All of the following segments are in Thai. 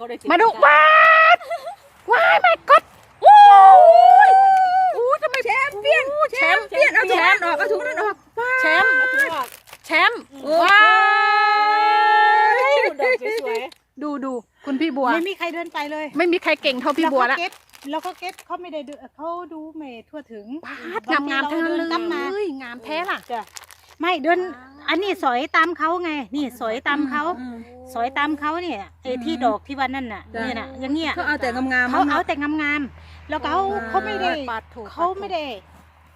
เขาได้มาดูว้าวว้ายไม่กดโอ้ยโอ้ยทำไมแชมเปี้ยนแชมเปี้ยนเอาถุงนั้นออกเอาถุงนั้นออกแชมป์แชมป์ว้ายดอกสวยดูดูคุณพี่บัว ไม่มีใครเดินไปเลย ไม่มีใครเก่งเท่าพี่บัวละแล้ก็เก็บแล้วก็เก็บเขาไม่ได้ดูเขาดูไม่ทั่วถึงปาดงามงามๆทั้งนั้นเลตั้มมายงามแท้ล่ะ ไม่เดิน อันนี้สอยตามเขาไง นี่สอยตามเขาสอยตามเขาเนี่ยไอ้ที่ดอกที่วันนั่นน่ะจ้ะ เนี่ยน่ะอย่างเงี้ยเขาเอาแต่งามๆเขาเอาแต่งามๆแล้วเขาเขาไม่ได้ปาดถูกเขาไม่ได้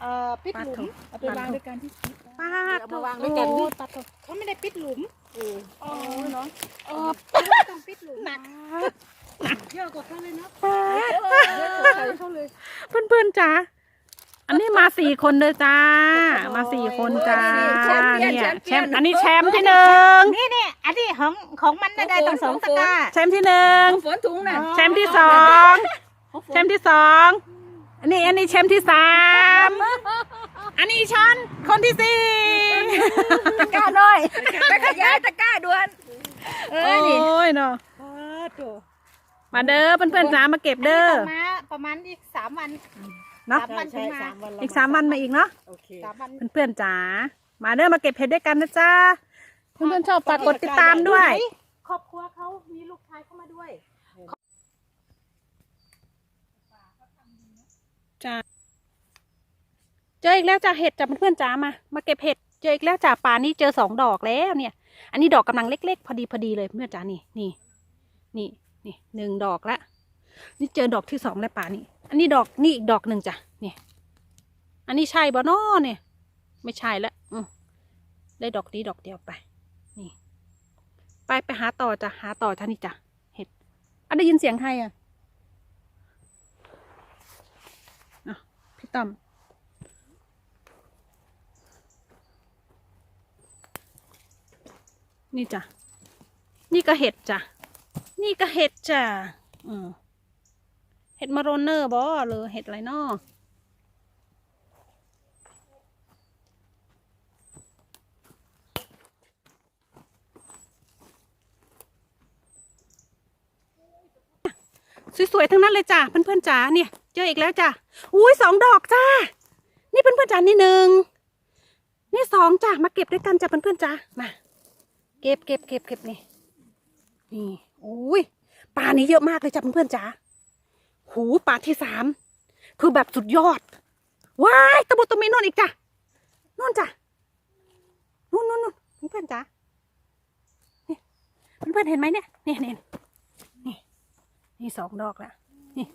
เอ่อปิดหลุมเอาไปวางด้วยกันที่ปาดเอามาวางด้วยกันที่โอ้ตัดเถอะเขาไม่ได้ปิดหลุมเอออ๋อเนาะเออไม่ต้องปิดหลุมหนักเยอะกว่าเขาเลยเนาะปาดเขาเลยเพื่อนๆจ้า อันนี้มาสี่คนเลยจ้า มาสี่คนจ้าเนี่ยแชมป์อันนี้แชมป์ที่หนึ่งนี่นี่อันนี้ของของมันน่ะได้ตั้งสองตะกร้าแชมป์ที่หนึ่งฝนถุงน่ะแชมป์ที่สองแชมป์ที่สองอันนี้อันนี้แชมป์ที่สามอันนี้ฉันคนที่สี่ตะกร้าน้อยไปขยายตะกร้าด่วนเอโออนี่้ยเนาะเออตัวมาเด้อเพื่อนๆจ้ามาเก็บเด้อมาประมาณอีกสามวัน เนาะสามวันถึงมาอีกสามวันมาอีกเนาะโอเคสามวันเพื่อนๆจ๋ามาเด้อมาเก็บเห็ดด้วยกันนะจ้าเพื่อนๆชอบฝากกดติดตามด้วย ครอบครัวเขามีลูกชายเข้ามาด้วยเจออีกแล้วจ้าเห็ดจ้าเพื่อนๆจ๋ามามาเก็บเห็ดเจออีกแล้วจ้าป่านี้เจอสองดอกแล้วเนี่ย อันนี้ดอกกำลังเล็กๆ พอดีพอดีเลยเพื่อนจ๋านี่นี่นี่นี่หนึ่งดอกละนี่เจอดอกที่สองแล้วป่านี้ อันนี้ดอกนี่อีกดอกหนึ่งจ้ะนี่อันนี้ใช่บ่นอเนี่ย ไม่ใช่ละอืมได้ดอกนี้ดอกเดียวไป นี่ ไปไปหาต่อจ้ะหาต่อท่านี่จ้ะเห็ดอันได้ยินเสียงใครอะพี่ตั้มนี่จ้ะนี่ก็เห็ดจ้ะนี่ก็เห็ดจ้ะอืม ห็ดมาโรนเนอร์บอหรือเห็ดอะไรนอสวยๆทั้งนั้นเลยจ้ะเพื่อนๆจ๋าเนี่ย เจออีกแล้วจ้ะอุ้ยสองดอกจ้านี่เพื่อนๆจ๋านี่หนึ่งนี่สองจ้ะมาเก็บด้วยกันจ้ะเพื่อนๆจ๋ามาเก็บเก็บเก็บเก็บนี่นี่โอ้ยปลานี้เยอะมากเลยจ้ะเพื่อนๆจ๋า หูปลาที่สาม คือแบบสุดยอด ว้ายตะบุตะมีนอนอีกจ้ะนู่นจ้ะนู่นนู่นนู่นเพื่อนจ๋านี่เพื่อนเห็นไหมเนี่ยเนี่ยเนี่ยนี่นี่สองดอกแล้วนี่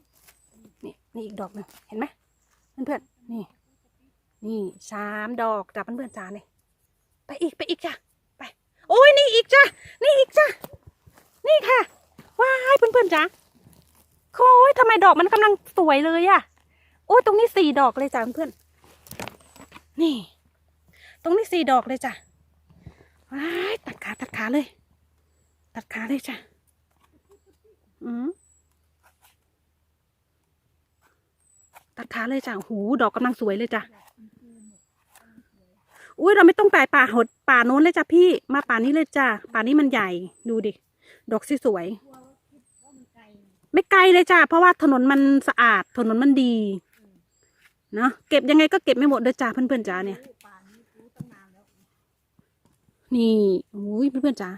นี่นี่อีกดอกหนึ่งเห็นไหมเพื่อนๆนี่ นี่สามดอกจ้ะเพื่อนๆจ๋าเนี่ยไปอีกไปอีกจ้ะไป โอ้ยนี่อีกจ้ะ นี่ค่ะ ว้ายเพื่อนๆจ้ะโอ้ยทำ ไมดอกมันกำลังสวยเลยอะโอ้ยตรงนี้สี่ดอกเลยจ้ะเพื่อน นี่ ตรงนี้สี่ดอกเลยจ้ะว้ายตัดขาตัดขาเลย ตัดขาเลยจ้ะ อืมตัดขาเลยจ้ะหูดอกกำลังสวยเลยจ้ะ อุ้ยเราไม่ต้องไปป่าหดป่าโน้นเลยจ้ะพี่ มาป่านี้เลยจ้ะ ป่านี้มันใหญ่ ดูดิ ดอกสวยๆ ไม่ไกลเลยจ้ะเพราะว่าถนนมันสะอาดถนนมันดีเนาะเก็บยังไงก็เก็บไม่หมดเลยจ้ะเพื่อนๆจ้าเนี่ย นี่อุ้ยเพื่อนๆจ้า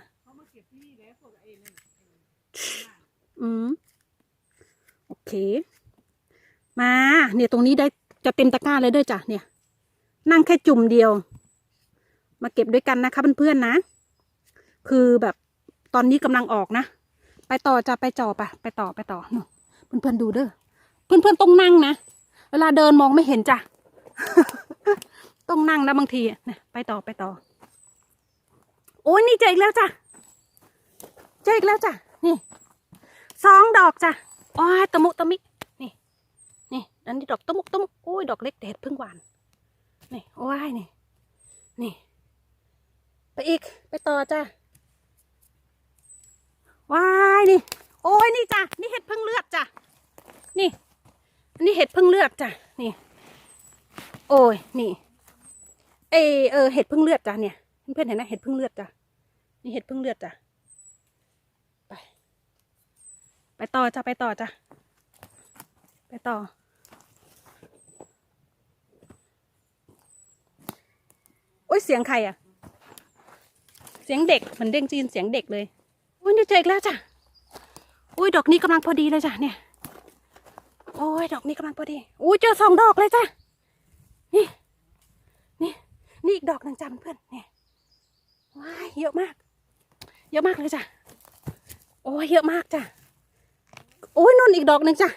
อืมโอเค มา เนี่ยตรงนี้ได้จะเต็มตะกร้าเลยเด้วยจ้ะเนี่ย นั่งแค่จุ่มเดียว มาเก็บด้วยกันนะคะเพื่อนๆนะ คือแบบตอนนี้กำลังออกนะ ไปต่อจะไปจ่อไปไปต่อไปต่อนู่นเพื่อนๆดูเด้อเพื่อนๆต้องนั่งนะเวลาเดินมองไม่เห็นจ้ะต้องนั่งนะบางทีนี่ยไปต่อไปต่อ โอ้ยนี่เจออีกแล้วจ้ะเจออีกแล้วจ้ะนี่สองดอกจ้ะโอ้ยตะมุตะมินี่นี่อันนี้ดอกตะมุตะมุโอ้ยดอกเล็กแต่เห็ดเพิ่งหวานนี่โอ้ยนี่นี่ไปอีกไปต่อจ้ะ ว้ายนี่ โอ้ยนี่จ้ะนี่เห็ดพึ่งเลือดจ้ะนี่อันนี้เห็ดพึ่งเลือดจ้ะนี่ โอ้ยนี่เอเออเห็ดพึ่งเลือดจ้ะเนี่ยเพื่อนๆเห็นไหมเห็ดพึ่งเลือดจ้ะนี่เห็ดพึ่งเลือดจ้ะไป ไปต่อจ้ะไปต่อจ้ะไปต่อโอ้ยเสียงใครอะเสียงเด็กเหมือนเด้งจีนเสียงเด็กเลย อุ้ยเจออีกแล้วจ้ะอุ้ยดอกนี้กำลังพอดีเลยจ้ะเนี่ย โอ้ยดอกนี้กำลังพอดี อุ้ยเจอสองดอกเลยจ้ะนี่ นี่นี่อีกดอกหนึ่งจ้ะเพื่อนเนี่ยว้ายเยอะมาก เยอะมากเลยจ้ะโอ้ยเยอะมากจ้ะโอ้ยนุ่นอีกดอกหนึ่งจ้ะ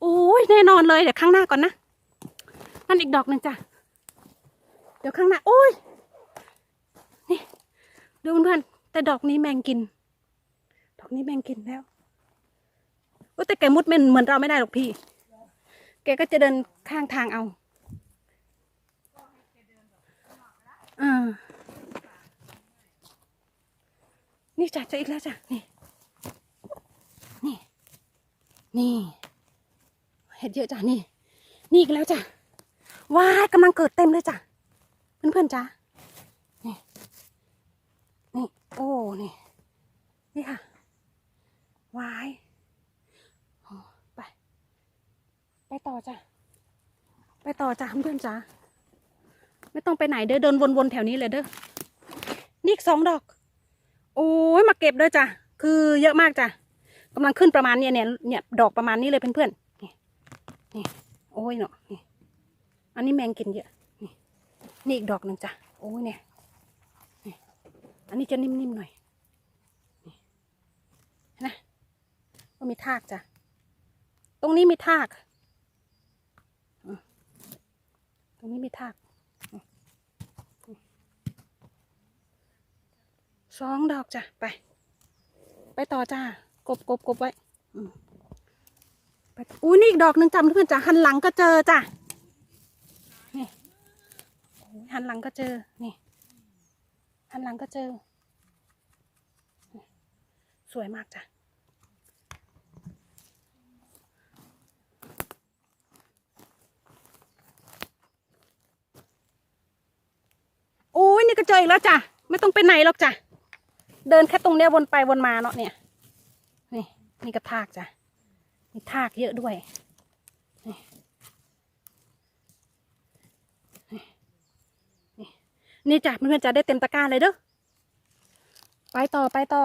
โอ้ยแน่นอนเลยเดี๋ยวข้างหน้าก่อนนะนั่นอีกดอกหนึ่งจ้ะเดี๋ยวข้างหน้าโอ้ยนี่ดูเพื่อน แต่ดอกนี้แมงกิน ดอกนี้แมงกินแล้วโอ้ยแต่แกมุดเป็นเหมือนเราไม่ได้หรอกพี่ แกก็จะเดินข้างทางเอาอ่านี่จ้ะเจออีกแล้วจ้ะนี่ นี่ นี่ เห็ดเยอะจ้ะนี่ นี่อีกแล้วจ้ะว้ายกำลังเกิดเต็มเลยจ้ะ เพื่อนๆจ้ะ โอ้นี่ นี่ค่ะว้ายไป ไปต่อจ้ะ ไปต่อจ้ะเพื่อนจ้ะไม่ต้องไปไหนเด้อเดินวนๆแถวนี้เลยเด้อนี่อีกสองดอก โอ้ยมาเก็บด้วยจ้ะคือเยอะมากจ้ะกำลังขึ้นประมาณเนี่ยเนี่ยเนี่ยดอกประมาณนี้เลยเพื่อนๆนี่นี่โอ้ยเนาะนี่อันนี้แมงกินเยอะนี่นี่อีกดอกหนึ่งจ้ะโอ้ยเนี่ย อันนี้จะนิ่มๆหน่อยนี่เห็นะก็มีทากจ้ะ ตรงนี้มีทาก ตรงนี้มีทาก สองดอกจ้ะ ไป ไปต่อจ้ากบกบกบไว้อืมไปอุ้ยนี่อีกดอกหนึ่งจำเพื่อนจ้ะหันหลังก็เจอจ้ะ นี่หันหลังก็เจอ นี่ หันหลังก็เจอ สวยมากจ้ะโอ้ยนี่ก็เจออีกแล้วจ้ะ ไม่ต้องไปไหนหรอกจ้ะ เดินแค่ตรงเนี้ยวนไปวนมาเนาะเนี่ย นี่ นี่ก็ทากจ้ะมีทากเยอะด้วย นี่ นี่จ้ะเพื่อนๆจะได้เต็มตะกร้าเลยเด้อไปต่อไปต่อ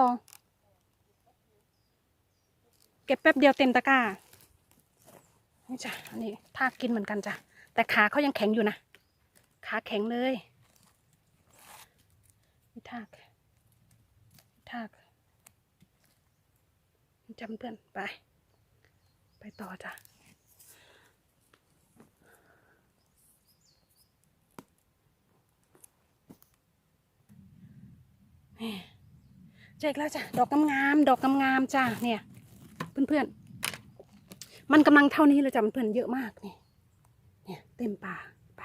เก็บแป๊บเดียวเต็มตะกร้านี่จ้ะอันนี้ทากกินเหมือนกันจ้ะแต่ขาเขายังแข็งอยู่นะขาแข็งเลยนี่ทากทากจำเพื่อนไป ไปต่อจ้ะ เจออกแล้วจ้ะดอกงามๆดอกงามๆจ้ะเนี่ยเพื่อนๆมันกำลังเท่านี้เลยจ้ะเพื่อนๆเยอะมากนี่เนี่ยเต็มป่าไป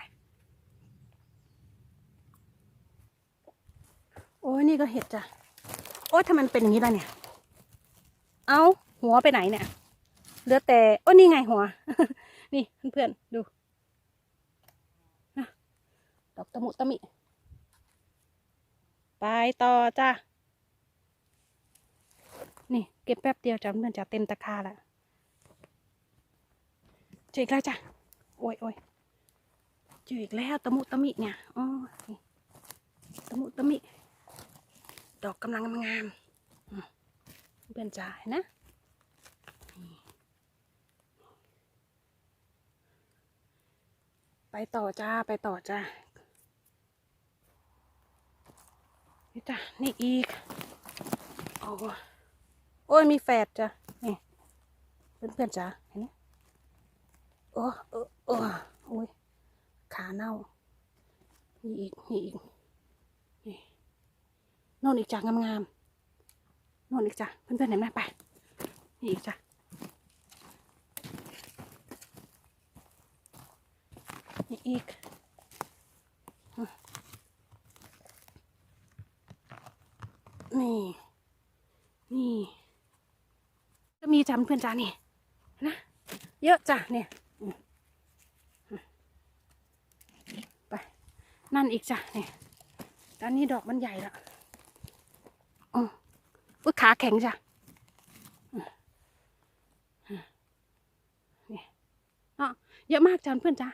โอ้ยนี่ก็เห็ดจ้ะโอ้ยทำไมมันเป็นอย่างนี้ล่ะเนี่ย เอาหัวไปไหนเนี่ยเหลือแต่โอ้นี่ไงหัว นี่เพื่อนๆดูนะดอกตะมุตะมิ ไปต่อจ้านี่เก็บแป๊บเดียวจ้ะเพื่อนจะเต็มตะกร้าล้วเจออีกแล้วจ้ะ โอ้ยโอ้ยเจออีกแล้วตะมุตะมิเนี่ยอ๋อตะมุตะมิ ดอกกำลังงามๆเพื่อนจ่ายนะไปต่อจ้า ไปต่อจ้า นี่จ้ะนี่อีกโอ้โอ้ยมีแฝดจ้ะนี่เพื่อนเพื่อนๆจ้าเห็นไหมโอ้เออโอ้โอ้ยขาเน่านี่อีกนี่อีกนี่น่นอีกจ้ะงามๆโน่นอีกจ้ะเพื่อนๆเห็นไหมไปนี่อีกจ้ะนี่อีก นี่ นี่ ก็มีจำเพื่อนจ้านี่นะเยอะจ้ะเนี่ยไปนั่นอีกจ้ะเนี่ยตอนนี้ดอกมันใหญ่ละอ๋อขาแข็งจ้ะเนาะเยอะมากจ้ะเพื่อนจ้า